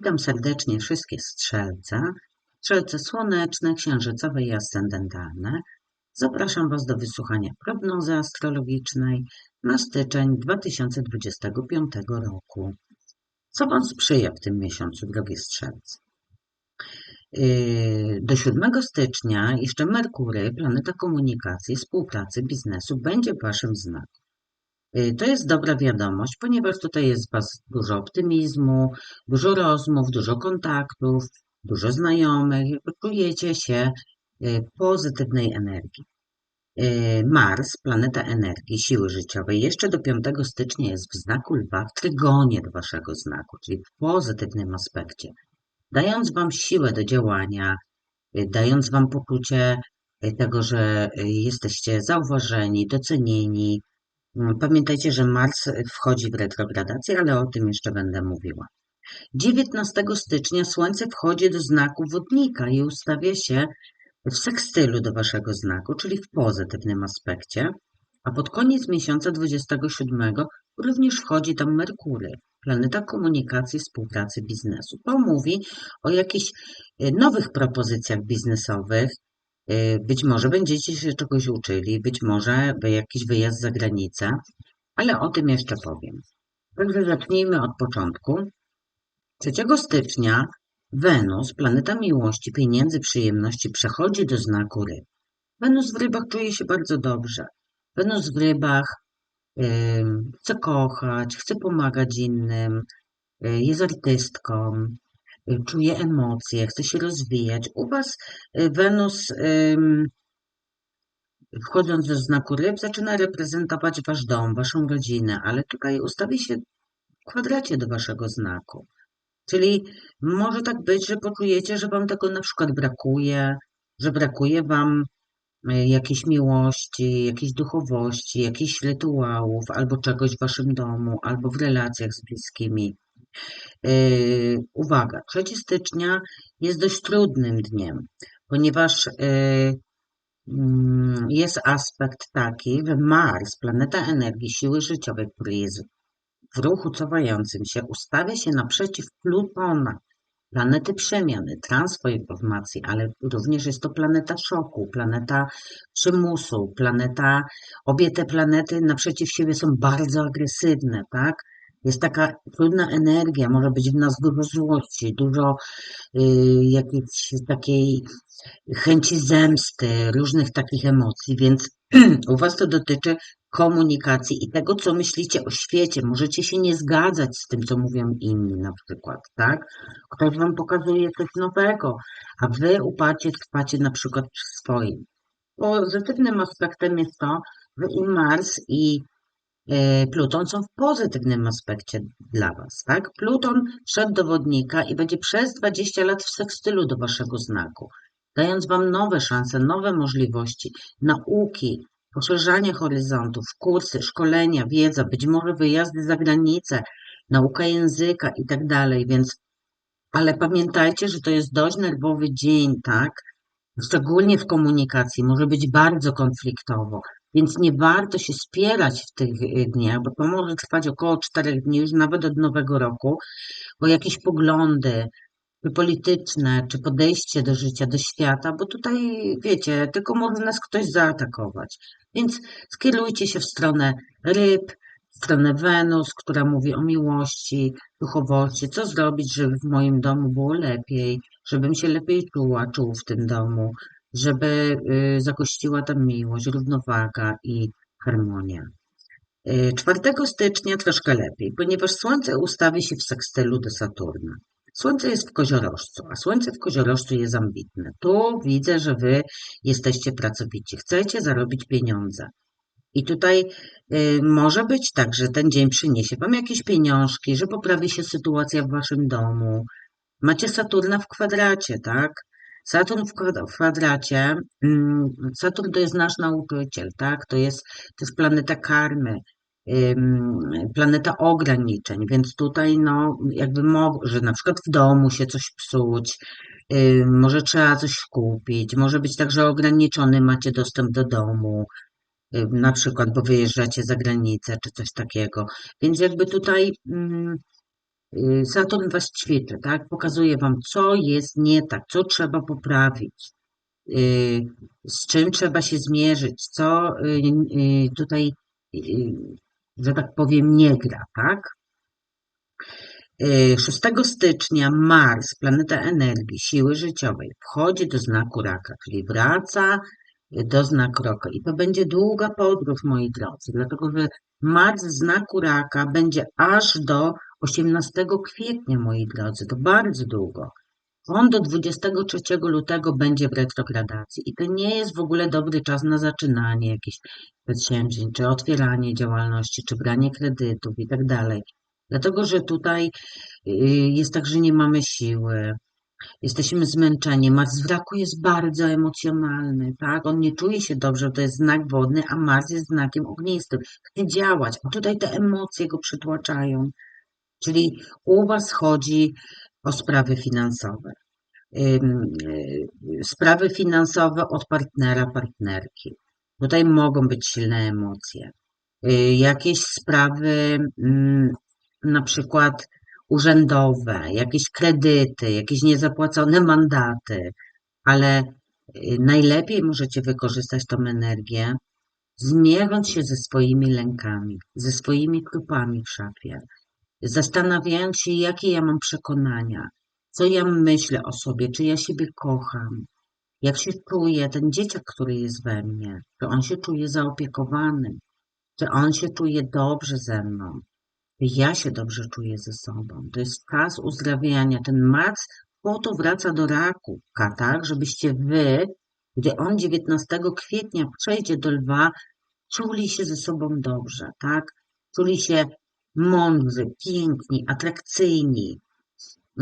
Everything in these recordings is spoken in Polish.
Witam serdecznie wszystkie strzelce, strzelce słoneczne, księżycowe i ascendentalne. Zapraszam Was do wysłuchania prognozy astrologicznej na styczeń 2025 roku. Co Wam sprzyja w tym miesiącu, drogie strzelce? Yy, do 7 stycznia jeszcze Merkury, planeta komunikacji, współpracy, biznesu, będzie w Waszym znaku. Yy, to jest dobra wiadomość, ponieważ tutaj jest Was dużo optymizmu, dużo rozmów, dużo kontaktów, dużo znajomych, czujecie się yy, pozytywnej energii. Mars, planeta energii, siły życiowej, jeszcze do 5 stycznia jest w znaku lwa, w trygonie do Waszego znaku, czyli w pozytywnym aspekcie dając Wam siłę do działania, y, dając Wam poczucie y, tego, że y, jesteście zauważeni, docenieni. Pamiętajcie, że Mars wchodzi w retrogradację, ale o tym jeszcze będę mówiła. 19 stycznia Słońce wchodzi do znaku wodnika i ustawia się w sekstylu do Waszego znaku, czyli w pozytywnym aspekcie, a pod koniec miesiąca 27 również wchodzi tam Merkury planeta komunikacji, współpracy, biznesu. To mówi o jakichś e, nowych propozycjach biznesowych. E, być może będziecie się czegoś uczyli, być może jakiś wyjazd za granicę, ale o tym jeszcze powiem. Także zacznijmy od początku. 3 stycznia Wenus, planeta miłości, pieniędzy, przyjemności, przechodzi do znaku ryb. Wenus w rybach czuje się bardzo dobrze. Wenus w rybach chce kochać, chce pomagać innym, y, jest artystką, y, czuje emocje, chce się rozwijać. U Was y, Wenus, wchodząc do znaku ryb, zaczyna reprezentować Wasz dom, Waszą rodzinę, ale tutaj ustawi się w kwadracie do Waszego znaku. Czyli może tak być, że poczujecie, że Wam tego na przykład brakuje, że brakuje Wam E, jakiejś miłości, jakiejś duchowości, jakichś rytuałów, albo czegoś w waszym domu, albo w relacjach z bliskimi. E, uwaga, 3 stycznia jest dość trudnym dniem, ponieważ e, mm, jest aspekt taki, że Mars, planeta energii, siły życiowej, który jest w ruchu cofającym się, ustawia się naprzeciw Plutona, planety przemiany, transformacji, ale również jest to planeta szoku, planeta przymusu, planeta, obie te planety naprzeciw siebie są bardzo agresywne, tak? Jest taka trudna energia, może być w nas dużo złości, dużo y, jakiejś takiej chęci zemsty, różnych takich emocji, więc u Was to dotyczy komunikacji i tego, co myślicie o świecie. Możecie się nie zgadzać z tym, co mówią inni na przykład, tak? Ktoś wam pokazuje coś nowego, a wy uparcie trwacie na przykład przy swoim. Pozytywnym aspektem jest to, że i Mars i Pluton są w pozytywnym aspekcie dla Was, tak? Pluton wszedł do wodnika i będzie przez 20 lat w sekstylu do Waszego znaku, dając Wam nowe szanse, nowe możliwości, nauki, poszerzanie horyzontów, kursy, szkolenia, wiedza, być może wyjazdy za granicę, nauka języka i tak dalej, więc ale pamiętajcie, że to jest dość nerwowy dzień, tak? Szczególnie w komunikacji, może być bardzo konfliktowo, więc nie warto się spierać w tych y, dniach, bo to może trwać około czterech dni, już nawet od nowego roku, bo jakieś poglądy, czy polityczne, czy podejście do życia, do świata, bo tutaj, wiecie, tylko może nas ktoś zaatakować. Więc skierujcie się w stronę ryb, w stronę Wenus, która mówi o miłości, duchowości, co zrobić, żeby w moim domu było lepiej, żebym się lepiej czuła, czuł w tym domu, żeby y, zagościła tam miłość, równowaga i harmonia. 4 y, stycznia troszkę lepiej, ponieważ Słońce ustawi się w sekstylu do Saturna. Słońce jest w koziorożcu, a Słońce w koziorożcu jest ambitne. Tu widzę, że wy jesteście pracowici, chcecie zarobić pieniądze. I tutaj y, może być tak, że ten dzień przyniesie wam jakieś pieniążki, że poprawi się sytuacja w waszym domu. Macie Saturna w kwadracie, tak? Saturn w kwadracie, mm, Saturn to jest nasz nauczyciel, tak? To jest też planeta karmy, planeta ograniczeń, więc tutaj no jakby może na przykład w domu się coś psuć, może trzeba coś kupić, może być tak, że ograniczony macie dostęp do domu, na przykład, bo wyjeżdżacie za granicę czy coś takiego. Więc jakby tutaj y, Saturn was ćwiczy, tak? Pokazuje wam, co jest nie tak, co trzeba poprawić, y, z czym trzeba się zmierzyć, co y, tutaj, że tak powiem, nie gra, tak? 6 stycznia Mars, planeta energii, siły życiowej, wchodzi do znaku raka, czyli wraca do znaku raka. I to będzie długa podróż, moi drodzy, dlatego że Mars w znaku raka będzie aż do 18 kwietnia, moi drodzy, to bardzo długo. On do 23 lutego będzie w retrogradacji i to nie jest w ogóle dobry czas na zaczynanie jakichś przedsięwzięć, czy otwieranie działalności, czy branie kredytów i tak dalej. Dlatego, że tutaj y, jest tak, że nie mamy siły, jesteśmy zmęczeni. Mars w raku jest bardzo emocjonalny, tak? On nie czuje się dobrze, to jest znak wodny, a Mars jest znakiem ognistym. Chce działać, a tutaj te emocje go przytłaczają. Czyli u Was chodzi o sprawy finansowe. Y, sprawy finansowe od partnera, partnerki. Tutaj mogą być silne emocje. Y, jakieś sprawy na przykład urzędowe, jakieś kredyty, jakieś niezapłacone mandaty, ale y, najlepiej możecie wykorzystać tą energię, zmierząc się ze swoimi lękami, ze swoimi trupami w szafie, zastanawiając się, jakie ja mam przekonania, co ja myślę o sobie, czy ja siebie kocham, jak się czuje ten dzieciak, który jest we mnie, czy on się czuje zaopiekowany, czy on się czuje dobrze ze mną, ja się dobrze czuję ze sobą. To jest czas uzdrawiania. Ten Mars po to wraca do raku, tak, żebyście wy, gdy on 19 kwietnia przejdzie do lwa, czuli się ze sobą dobrze, tak? Czuli się mądrzy, piękni, atrakcyjni,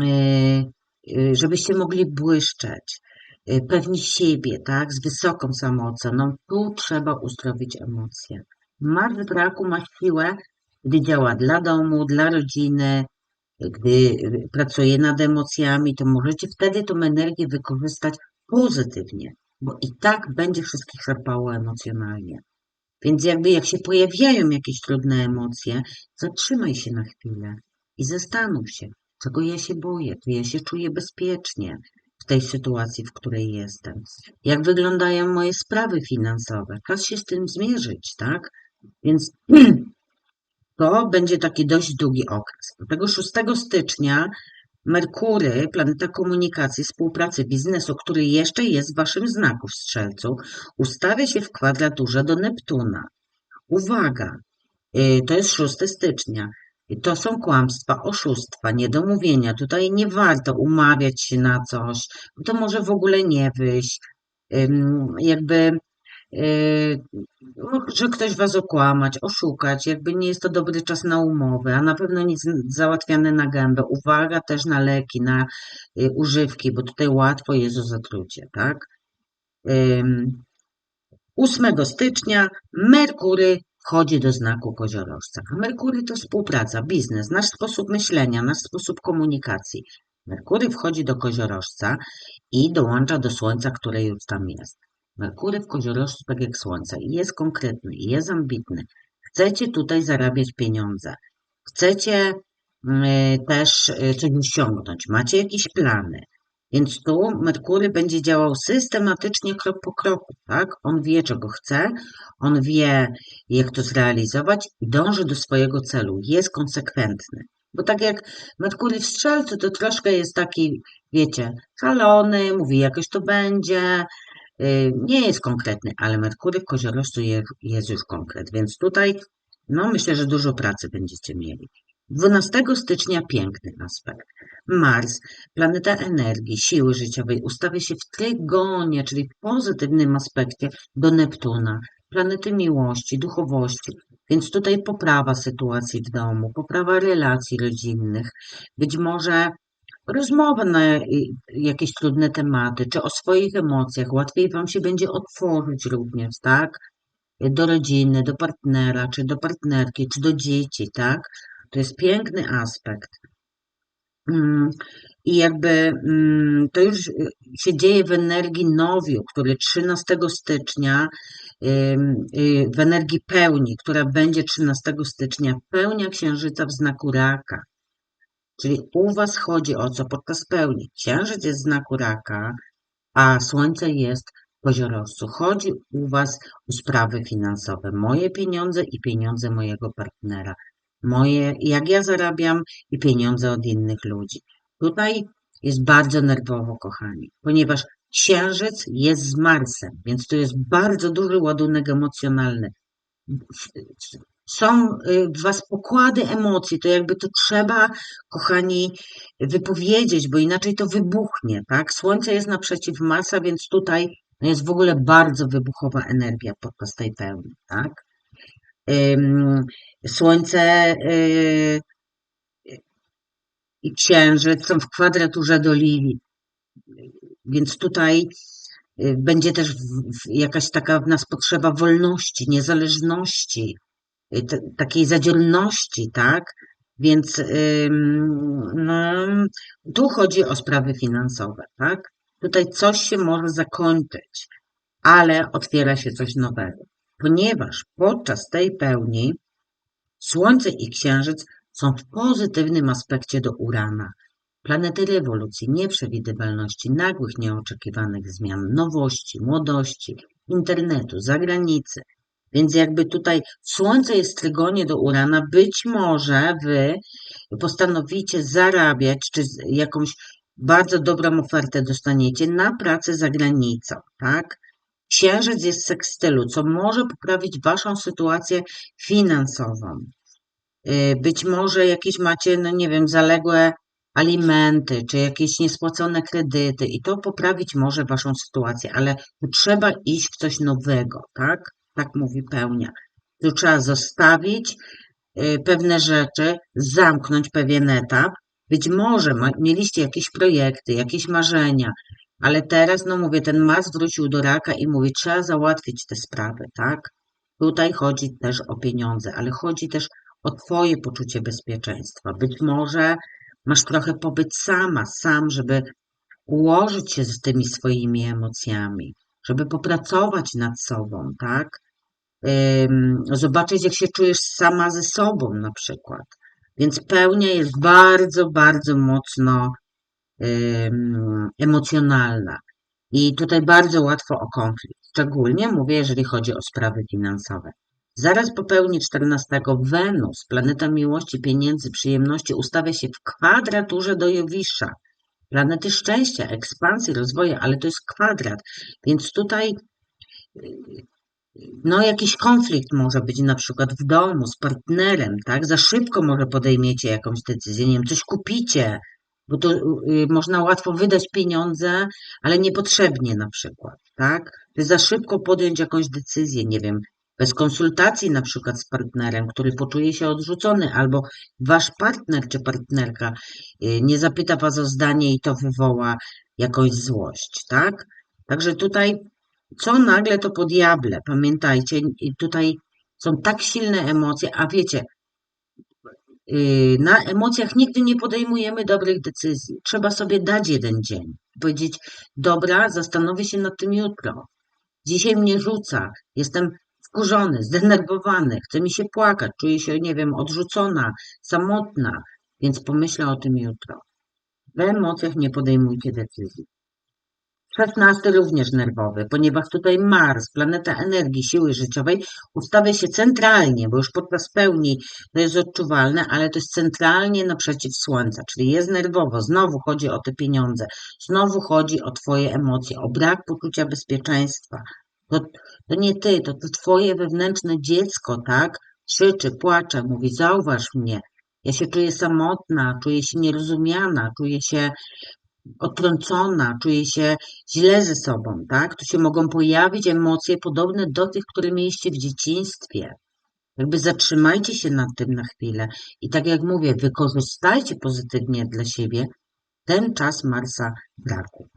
e, e, żebyście mogli błyszczeć, e, pewni siebie, tak? Z wysoką samooceną. Tu trzeba uzdrowić emocje. Mars w raku ma siłę gdy działa dla domu, dla rodziny, gdy pracuje nad emocjami, to możecie wtedy tą energię wykorzystać pozytywnie, bo i tak będzie wszystkich szarpało emocjonalnie. Więc jakby jak się pojawiają jakieś trudne emocje, zatrzymaj się na chwilę i zastanów się, czego ja się boję, czy ja się czuję bezpiecznie w tej sytuacji, w której jestem. Jak wyglądają moje sprawy finansowe? Czas się z tym zmierzyć, tak? Więc to będzie taki dość długi okres. Tego 6 stycznia Merkury, planeta komunikacji, współpracy, biznesu, który jeszcze jest w waszym znaku w strzelcu, ustawia się w kwadraturze do Neptuna. Uwaga, y, to jest 6 stycznia. To są kłamstwa, oszustwa, niedomówienia. Tutaj nie warto umawiać się na coś, to może w ogóle nie wyjść. Jakby Yy, no, że ktoś was okłamać, oszukać, jakby nie jest to dobry czas na umowę, a na pewno nic załatwiane na gębę. Uwaga też na leki, na y, używki, bo tutaj łatwo jest o zatrucie, tak? 8 stycznia Merkury wchodzi do znaku koziorożca. A Merkury to współpraca, biznes, nasz sposób myślenia, nasz sposób komunikacji. Merkury wchodzi do koziorożca i dołącza do Słońca, które już tam jest. Merkury w koziorożcu tak jak Słońce i jest konkretny, i jest ambitny. Chcecie tutaj zarabiać pieniądze. Chcecie mm, też y, coś osiągnąć. Macie jakieś plany. Więc tu Merkury będzie działał systematycznie, krok po kroku, tak? On wie, czego chce, on wie, jak to zrealizować i dąży do swojego celu. Jest konsekwentny. Bo tak jak Merkury w strzelcu, to troszkę jest taki, wiecie, szalony, mówi, jakoś to będzie, nie jest konkretny, ale Merkury w koziorożcu jest już konkret, więc tutaj no myślę, że dużo pracy będziecie mieli. 12 stycznia piękny aspekt. Mars, planeta energii, siły życiowej, ustawia się w trygonie, czyli w pozytywnym aspekcie do Neptuna, planety miłości, duchowości. Więc tutaj poprawa sytuacji w domu, poprawa relacji rodzinnych, być może rozmowę na jakieś trudne tematy, czy o swoich emocjach. Łatwiej Wam się będzie otworzyć również, tak? Do rodziny, do partnera, czy do partnerki, czy do dzieci, tak? To jest piękny aspekt. Mm, I jakby mm, to już się dzieje w energii nowiu, który 13 stycznia, y, w energii pełni, która będzie 13 stycznia, pełnia księżyca w znaku raka. Czyli u Was chodzi o co podczas pełni? Księżyc jest w znaku raka, a Słońce jest w koziorożcu. Chodzi u Was o sprawy finansowe. Moje pieniądze i pieniądze mojego partnera. Moje, jak ja zarabiam i pieniądze od innych ludzi. Tutaj jest bardzo nerwowo, kochani, ponieważ Księżyc jest z Marsem, więc tu jest bardzo duży ładunek emocjonalny. Są y, w Was pokłady emocji, to jakby to trzeba, kochani, wypowiedzieć, bo inaczej to wybuchnie, tak? Słońce jest naprzeciw Marsa, więc tutaj no, jest w ogóle bardzo wybuchowa energia podczas tej pełni, tak? Słońce y, i Księżyc są w kwadraturze do Lili, więc tutaj y, będzie też jakaś taka w nas potrzeba wolności, niezależności, y, takiej zadzielności, tak? Więc no, tu chodzi o sprawy finansowe, tak? Tutaj coś się może zakończyć, ale otwiera się coś nowego, ponieważ podczas tej pełni Słońce i Księżyc są w pozytywnym aspekcie do Urana. Planety rewolucji, nieprzewidywalności, nagłych, nieoczekiwanych zmian, nowości, młodości, internetu, zagranicy. Więc jakby tutaj Słońce jest w trygonie do Urana, być może wy postanowicie zarabiać, czy jakąś bardzo dobrą ofertę dostaniecie na pracę za granicą, tak? Księżyc jest w sekstylu, co może poprawić waszą sytuację finansową. Y, być może jakieś macie, no nie wiem, zaległe alimenty, czy jakieś niespłacone kredyty i to poprawić może waszą sytuację, ale trzeba iść w coś nowego, tak? Tak mówi pełnia. Tu trzeba zostawić y, pewne rzeczy, zamknąć pewien etap. Być może mieliście jakieś projekty, jakieś marzenia, ale teraz, no mówię, ten mas wrócił do raka i mówi, trzeba załatwić te sprawy, tak? Tutaj chodzi też o pieniądze, ale chodzi też o Twoje poczucie bezpieczeństwa. Być może masz trochę pobyt sama, sam, żeby ułożyć się z tymi swoimi emocjami, żeby popracować nad sobą, tak? Zobaczyć, jak się czujesz sama ze sobą na przykład. Więc pełnia jest bardzo, bardzo mocno emocjonalna. I tutaj bardzo łatwo o konflikt. Szczególnie mówię, jeżeli chodzi o sprawy finansowe. Zaraz po pełni 14 Wenus, planeta miłości, pieniędzy, przyjemności, ustawia się w kwadraturze do Jowisza. Planety szczęścia, ekspansji, rozwoju, ale to jest kwadrat, więc tutaj no jakiś konflikt może być na przykład w domu z partnerem, tak? Za szybko może podejmiecie jakąś decyzję, nie wiem, coś kupicie, bo to y, można łatwo wydać pieniądze, ale niepotrzebnie na przykład, tak? Za szybko podjąć jakąś decyzję, nie wiem, bez konsultacji na przykład z partnerem, który poczuje się odrzucony, albo wasz partner czy partnerka y, nie zapyta was o zdanie i to wywoła jakąś złość, tak? Także tutaj co nagle to po diable, pamiętajcie, tutaj są tak silne emocje, a wiecie, y, na emocjach nigdy nie podejmujemy dobrych decyzji. Trzeba sobie dać jeden dzień. Powiedzieć, dobra, zastanowię się nad tym jutro. Dzisiaj mnie rzuca, jestem wkurzony, zdenerwowany, chce mi się płakać, czuję się, nie wiem, odrzucona, samotna, więc pomyślę o tym jutro. W emocjach nie podejmujcie decyzji. 16 również nerwowy, ponieważ tutaj Mars, planeta energii, siły życiowej, ustawia się centralnie, bo już podczas pełni to jest odczuwalne, ale to jest centralnie naprzeciw Słońca, czyli jest nerwowo. Znowu chodzi o te pieniądze, znowu chodzi o Twoje emocje, o brak poczucia bezpieczeństwa, to, to nie ty, to, to twoje wewnętrzne dziecko, tak? Krzyczy, płacze, mówi, zauważ mnie. Ja się czuję samotna, czuję się nierozumiana, czuję się odtrącona, czuję się źle ze sobą, tak? Tu się mogą pojawić emocje podobne do tych, które mieliście w dzieciństwie. Jakby zatrzymajcie się nad tym na chwilę i tak jak mówię, wykorzystajcie pozytywnie dla siebie ten czas Marsa braku.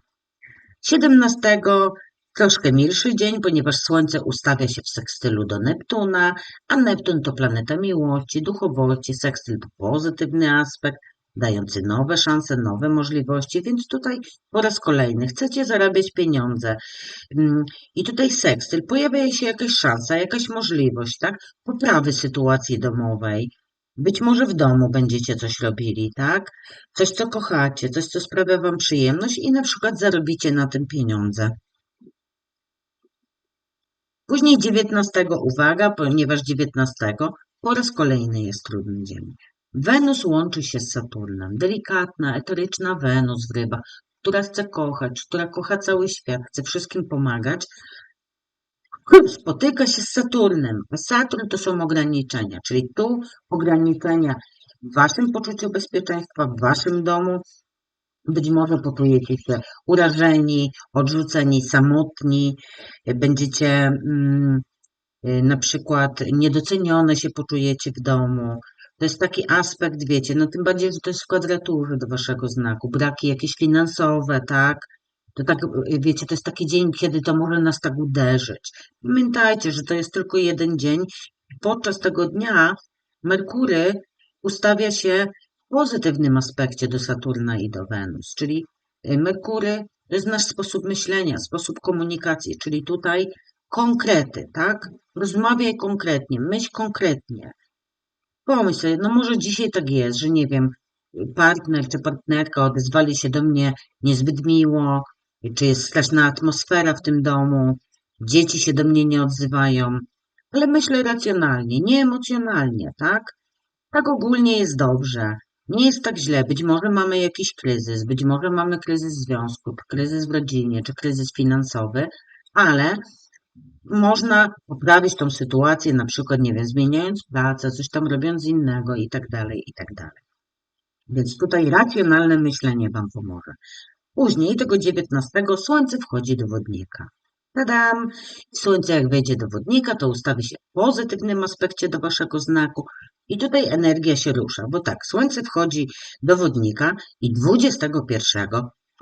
17 Troszkę milszy dzień, ponieważ Słońce ustawia się w sekstylu do Neptuna, a Neptun to planeta miłości, duchowości, sekstyl to pozytywny aspekt, dający nowe szanse, nowe możliwości, więc tutaj po raz kolejny chcecie zarabiać pieniądze mm, i tutaj sekstyl, pojawia się jakaś szansa, jakaś możliwość, tak, poprawy sytuacji domowej, Być może w domu będziecie coś robili, tak? Coś, co kochacie, coś, co sprawia wam przyjemność i na przykład zarobicie na tym pieniądze. Później 19, uwaga, ponieważ 19 po raz kolejny jest trudny dzień. Wenus łączy się z Saturnem. Delikatna, eteryczna Wenus w rybach, która chce kochać, która kocha cały świat, chce wszystkim pomagać, spotyka się z Saturnem, Saturn to są ograniczenia, czyli tu ograniczenia w waszym poczuciu bezpieczeństwa, w waszym domu. Być może poczujecie się urażeni, odrzuceni, samotni, będziecie mm, y, na przykład niedocenione się poczujecie w domu. To jest taki aspekt, wiecie, no tym bardziej, że to jest w kwadraturze do waszego znaku, braki jakieś finansowe, tak? To tak, wiecie, to jest taki dzień, kiedy to może nas tak uderzyć. Pamiętajcie, że to jest tylko jeden dzień. Podczas tego dnia Merkury ustawia się w pozytywnym aspekcie do Saturna i do Wenus, czyli y, Merkury to jest nasz sposób myślenia, sposób komunikacji, czyli tutaj konkrety, tak? Rozmawiaj konkretnie, myśl konkretnie. Pomyśl sobie, no może dzisiaj tak jest, że nie wiem, partner czy partnerka odezwali się do mnie niezbyt miło, czy jest straszna atmosfera w tym domu, dzieci się do mnie nie odzywają, ale myślę racjonalnie, nie emocjonalnie, tak? Tak ogólnie jest dobrze. Nie jest tak źle. Być może mamy jakiś kryzys, być może mamy kryzys związku, kryzys w rodzinie, czy kryzys finansowy, ale można poprawić tą sytuację, na przykład, nie wiem, zmieniając pracę, coś tam robiąc innego i tak dalej, i tak dalej. Więc tutaj racjonalne myślenie Wam pomoże. Później, tego 19, Słońce wchodzi do wodnika. Tadam! Słońce jak wejdzie do wodnika, to ustawi się w pozytywnym aspekcie do waszego znaku i tutaj energia się rusza, bo tak, Słońce wchodzi do wodnika i 21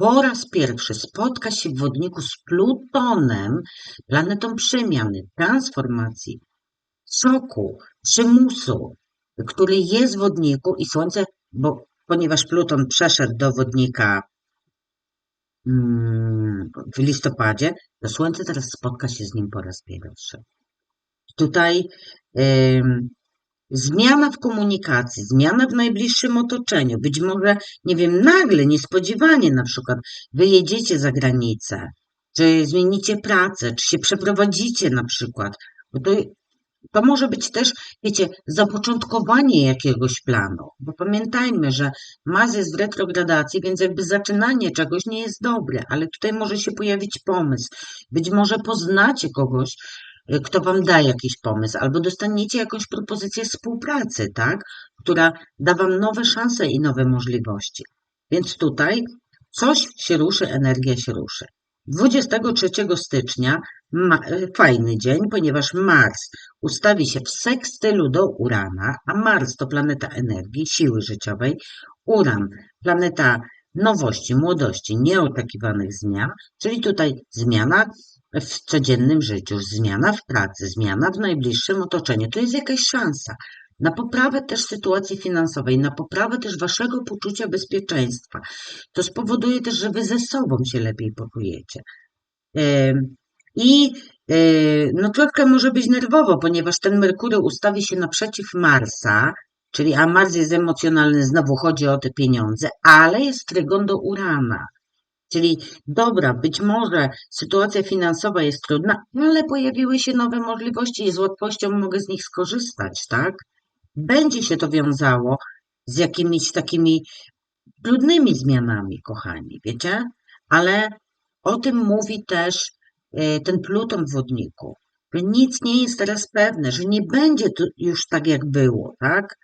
po raz pierwszy spotka się w wodniku z Plutonem, planetą przemiany, transformacji, soku, przymusu, który jest w wodniku i Słońce, bo ponieważ Pluton przeszedł do wodnika Mm, w listopadzie, to Słońce teraz spotka się z nim po raz pierwszy. Tutaj zmiana w komunikacji, zmiana w najbliższym otoczeniu, być może, nie wiem, nagle, niespodziewanie na przykład wyjedziecie za granicę, czy zmienicie pracę, czy się przeprowadzicie na przykład, bo to to może być też, wiecie, zapoczątkowanie jakiegoś planu, bo pamiętajmy, że Mars jest w retrogradacji, więc jakby zaczynanie czegoś nie jest dobre, ale tutaj może się pojawić pomysł. Być może poznacie kogoś, kto wam da jakiś pomysł, albo dostaniecie jakąś propozycję współpracy, tak, która da wam nowe szanse i nowe możliwości. Więc tutaj coś się ruszy, energia się ruszy. 23 stycznia ma, e, fajny dzień, ponieważ Mars ustawi się w sekstylu do Urana, a Mars to planeta energii, siły życiowej, Uran planeta nowości, młodości, nieoczekiwanych zmian, czyli tutaj zmiana w codziennym życiu, zmiana w pracy, zmiana w najbliższym otoczeniu. To jest jakaś szansa na poprawę też sytuacji finansowej, na poprawę też waszego poczucia bezpieczeństwa. To spowoduje też, że wy ze sobą się lepiej poczujecie. I e, no troszkę może być nerwowo, ponieważ ten Merkury ustawi się naprzeciw Marsa, czyli a Mars jest emocjonalny, znowu chodzi o te pieniądze, ale jest trygon do Urana. Czyli dobra, być może sytuacja finansowa jest trudna, ale pojawiły się nowe możliwości i z łatwością mogę z nich skorzystać, tak? Będzie się to wiązało z jakimiś takimi trudnymi zmianami, kochani, wiecie? Ale o tym mówi też e, ten Pluton w wodniku, nic nie jest teraz pewne, że nie będzie to już tak, jak było, tak?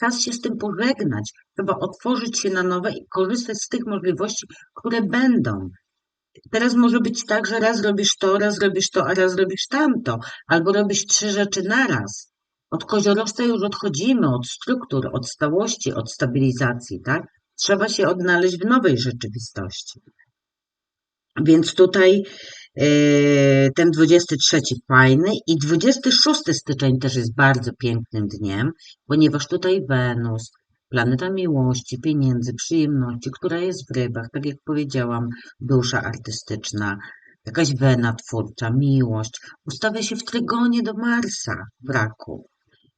Czas się z tym pożegnać. Trzeba otworzyć się na nowe i korzystać z tych możliwości, które będą. Teraz może być tak, że raz robisz to, raz robisz to, a raz robisz tamto, albo robisz trzy rzeczy naraz. Od koziorożca już odchodzimy, od struktur, od stałości, od stabilizacji, tak? Trzeba się odnaleźć w nowej rzeczywistości. Więc tutaj ten 23 fajny i 26 styczeń też jest bardzo pięknym dniem, ponieważ tutaj Wenus, planeta miłości, pieniędzy, przyjemności, która jest w rybach, tak jak powiedziałam, dusza artystyczna, jakaś wena twórcza, miłość, ustawia się w trygonie do Marsa w raku.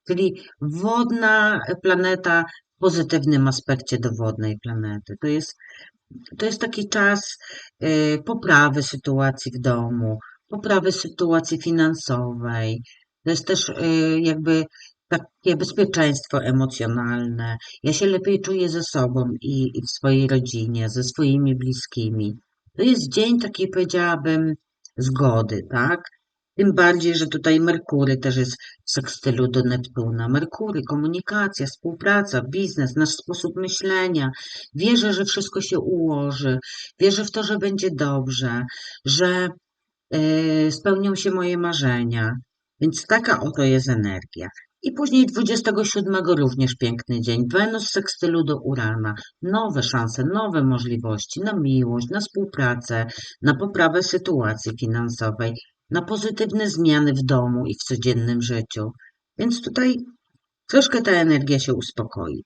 czyli wodna planeta w pozytywnym aspekcie do wodnej planety. To jest, to jest taki czas y, poprawy sytuacji w domu, poprawy sytuacji finansowej. To jest też y, jakby takie bezpieczeństwo emocjonalne. Ja się lepiej czuję ze sobą i, i w swojej rodzinie, ze swoimi bliskimi. To jest dzień taki, powiedziałabym, zgody, tak? Tym bardziej, że tutaj Merkury też jest w sekstylu do Neptuna. Merkury, komunikacja, współpraca, biznes, nasz sposób myślenia. Wierzę, że wszystko się ułoży. Wierzę w to, że będzie dobrze, że yy, spełnią się moje marzenia. Więc taka oto jest energia. I później 27 również piękny dzień. Wenus sekstylu do Urana. Nowe szanse, nowe możliwości na miłość, na współpracę, na poprawę sytuacji finansowej, na pozytywne zmiany w domu i w codziennym życiu. Więc tutaj troszkę ta energia się uspokoi.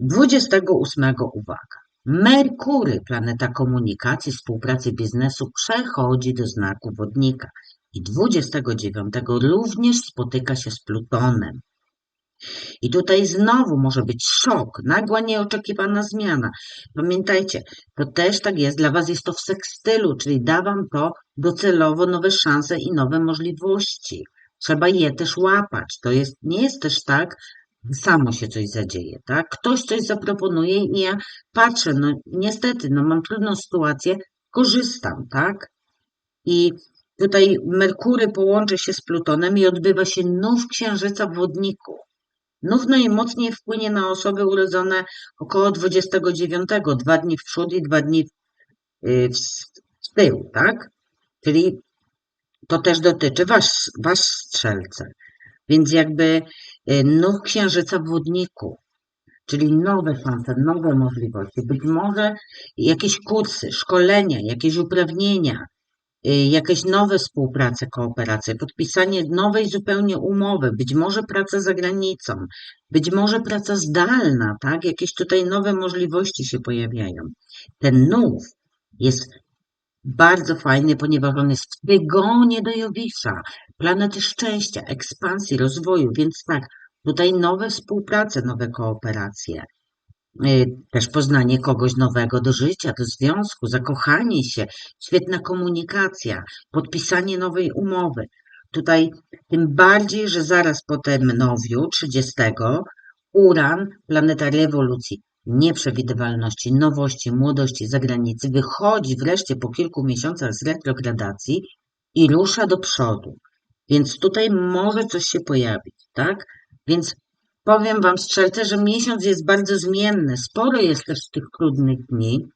28 uwaga. Merkury, planeta komunikacji, współpracy biznesu, przechodzi do znaku wodnika i 29 również spotyka się z Plutonem. I tutaj znowu może być szok, nagła, nieoczekiwana zmiana. Pamiętajcie, to też tak jest, dla Was jest to w sekstylu, czyli da Wam to docelowo nowe szanse i nowe możliwości. Trzeba je też łapać. To jest, nie jest też tak, samo się coś zadzieje, tak? Ktoś coś zaproponuje i ja patrzę, no niestety, no mam trudną sytuację, korzystam, tak? I Tutaj Merkury połączy się z Plutonem i odbywa się nów księżyca w wodniku. Nów najmocniej wpłynie na osoby urodzone około 29, dwa dni w przód i dwa dni y, w tył, tak? Czyli to też dotyczy was, was strzelce. Więc jakby y, nów księżyca w wodniku, czyli nowe szanse, nowe możliwości, być może jakieś kursy, szkolenia, jakieś uprawnienia, jakieś nowe współprace, kooperacje, podpisanie nowej zupełnie umowy, być może praca za granicą, być może praca zdalna, tak? Jakieś tutaj nowe możliwości się pojawiają. Ten nów jest bardzo fajny, ponieważ on jest w tygonie do Jowisza, planety szczęścia, ekspansji, rozwoju, więc tak, tutaj nowe współprace, nowe kooperacje. Y, też poznanie kogoś nowego do życia, do związku, zakochanie się, świetna komunikacja, podpisanie nowej umowy. Tutaj tym bardziej, że zaraz po tym nowiu 30 Uran, planeta rewolucji, nieprzewidywalności, nowości, młodości, zagranicy, wychodzi wreszcie po kilku miesiącach z retrogradacji i rusza do przodu. Więc tutaj może coś się pojawić, tak? Więc Powiem Wam strzelce, że miesiąc jest bardzo zmienny. Sporo jest też tych trudnych dni,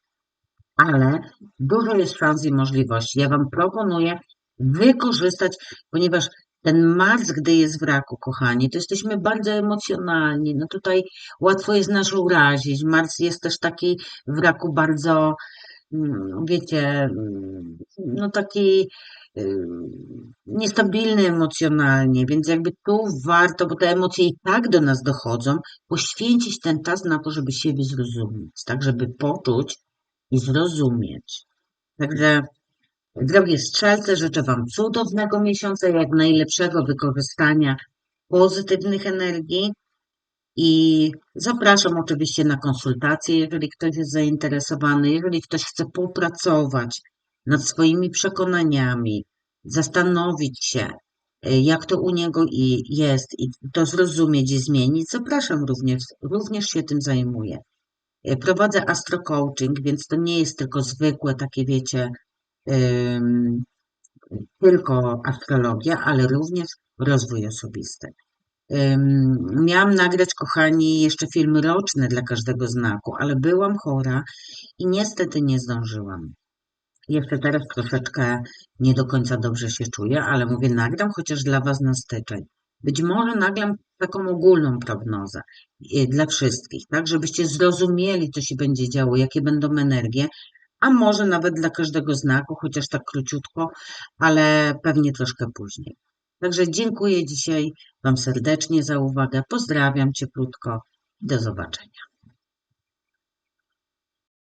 ale dużo jest szans i możliwości. Ja Wam proponuję wykorzystać, ponieważ ten Mars, gdy jest w raku, kochani, to jesteśmy bardzo emocjonalni. No tutaj łatwo jest nas urazić. Mars jest też taki w raku bardzo, wiecie, mm, no taki niestabilny emocjonalnie, więc jakby tu warto, bo te emocje i tak do nas dochodzą, poświęcić ten czas na to, żeby siebie zrozumieć, tak, żeby poczuć i zrozumieć. Także, drogie strzelce, życzę Wam cudownego miesiąca, jak najlepszego wykorzystania pozytywnych energii i zapraszam oczywiście na konsultacje, jeżeli ktoś jest zainteresowany, jeżeli ktoś chce popracować nad swoimi przekonaniami, zastanowić się, e, jak to u niego i jest, i to zrozumieć i zmienić, zapraszam również, również się tym zajmuję. E, prowadzę astro coaching, więc to nie jest tylko zwykłe takie, wiecie, tylko astrologia, ale również rozwój osobisty. Miałam nagrać, kochani, jeszcze film roczny dla każdego znaku, ale byłam chora i niestety nie zdążyłam. Jeszcze teraz troszeczkę nie do końca dobrze się czuję, ale mówię, nagram chociaż dla Was na styczeń. Być może nagram taką ogólną prognozę y, dla wszystkich, tak, żebyście zrozumieli, co się będzie działo, jakie będą energie, a może nawet dla każdego znaku, chociaż tak króciutko, ale pewnie troszkę później. Także dziękuję dzisiaj Wam serdecznie za uwagę, pozdrawiam cieplutko, do zobaczenia.